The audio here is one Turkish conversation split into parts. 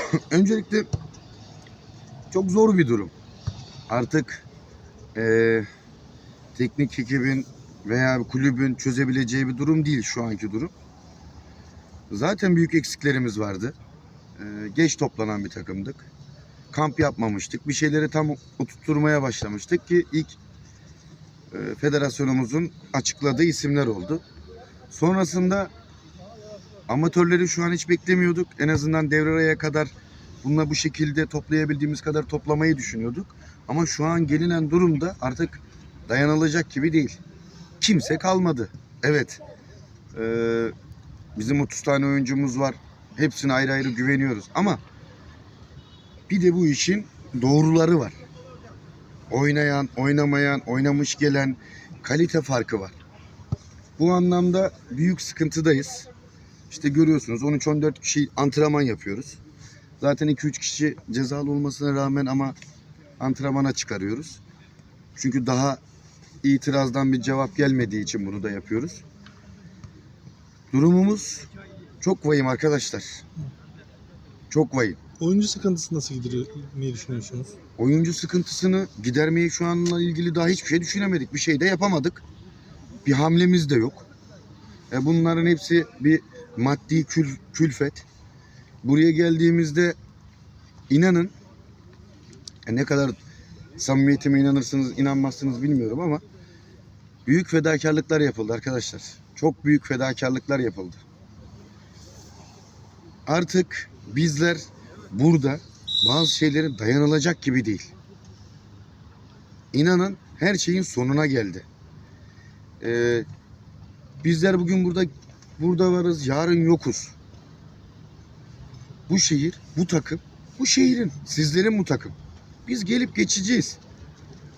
Öncelikle çok zor bir durum. Artık eee, teknik ekibin veya kulübün çözebileceği bir durum değil şu anki durum. Zaten büyük eksiklerimiz vardı. Eee, geç toplanan bir takımdık. Kamp yapmamıştık. Bir şeyleri tam oturtmaya başlamıştık ki ilk eee, federasyonumuzun açıkladığı isimler oldu. Sonrasında amatörleri şu an hiç beklemiyorduk. En azından devre araya kadar bununla bu şekilde toplayabildiğimiz kadar toplamayı düşünüyorduk. Ama şu an gelinen durumda artık dayanılacak gibi değil. Kimse kalmadı. Evet. eee, bizim 30 tane oyuncumuz var. Hepsine ayrı ayrı güveniyoruz. Ama bir de bu işin doğruları var. Oynayan, oynamayan, oynamış gelen kalite farkı var. Bu anlamda büyük sıkıntıdayız. İşte görüyorsunuz 13-14 kişi antrenman yapıyoruz. Zaten 2-3 kişi cezalı olmasına rağmen ama antrenmana çıkarıyoruz. Çünkü daha itirazdan bir cevap gelmediği için bunu da yapıyoruz. Durumumuz çok vahim arkadaşlar. Çok vahim. Oyuncu sıkıntısı nasıl gidermeyi düşünüyorsunuz? Oyuncu sıkıntısını gidermeyi şu anla ilgili daha hiçbir şey düşünemedik. Bir şey de yapamadık. Bir hamlemiz de yok. E bunların hepsi bir maddi kül, külfet. Buraya geldiğimizde inanın e ne kadar samimiyetime inanırsınız inanmazsınız bilmiyorum ama büyük fedakarlıklar yapıldı arkadaşlar. Çok büyük fedakarlıklar yapıldı. Artık bizler burada bazı şeylerin dayanılacak gibi değil. İnanın her şeyin sonuna geldi. Ee, bizler bugün burada burada varız, yarın yokuz. Bu şehir, bu takım, bu şehrin, sizlerin bu takım. Biz gelip geçeceğiz.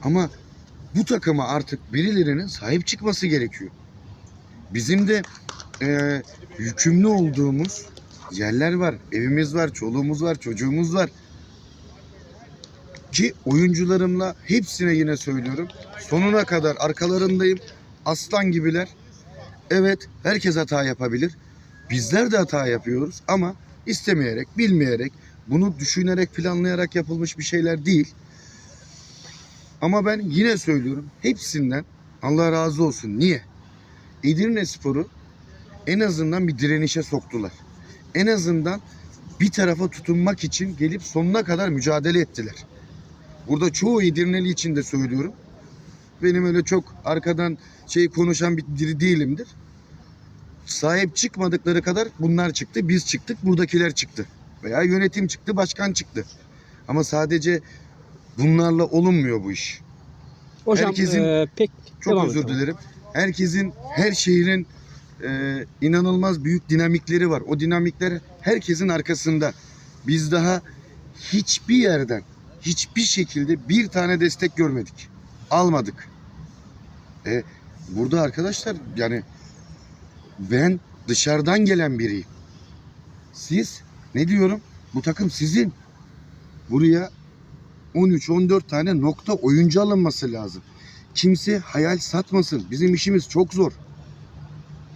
Ama bu takıma artık birilerinin sahip çıkması gerekiyor. Bizim de eee, yükümlü olduğumuz yerler var, evimiz var, çoluğumuz var, çocuğumuz var. Ki oyuncularımla hepsine yine söylüyorum. Sonuna kadar arkalarındayım. Aslan gibiler. Evet, herkes hata yapabilir. Bizler de hata yapıyoruz ama istemeyerek, bilmeyerek, bunu düşünerek, planlayarak yapılmış bir şeyler değil. Ama ben yine söylüyorum. Hepsinden Allah razı olsun. Niye? Edirne Spor'u en azından bir direnişe soktular. En azından bir tarafa tutunmak için gelip sonuna kadar mücadele ettiler. Burada çoğu Edirneli için de söylüyorum. Benim öyle çok arkadan şey konuşan bir biri değilimdir. Sahip çıkmadıkları kadar bunlar çıktı, biz çıktık, buradakiler çıktı. Veya yönetim çıktı, başkan çıktı. Ama sadece bunlarla olunmuyor bu iş. Hocam Herkesin- eee, pek Çok özür dilerim. Herkesin, her şehrin e, inanılmaz büyük dinamikleri var. O dinamikler herkesin arkasında. Biz daha hiçbir yerden, hiçbir şekilde bir tane destek görmedik. Almadık. E, burada arkadaşlar yani ben dışarıdan gelen biriyim. Siz ne diyorum? Bu takım sizin. Buraya 13-14 tane nokta oyuncu alınması lazım kimse hayal satmasın. Bizim işimiz çok zor.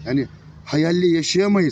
Yani hayalle yaşayamayız.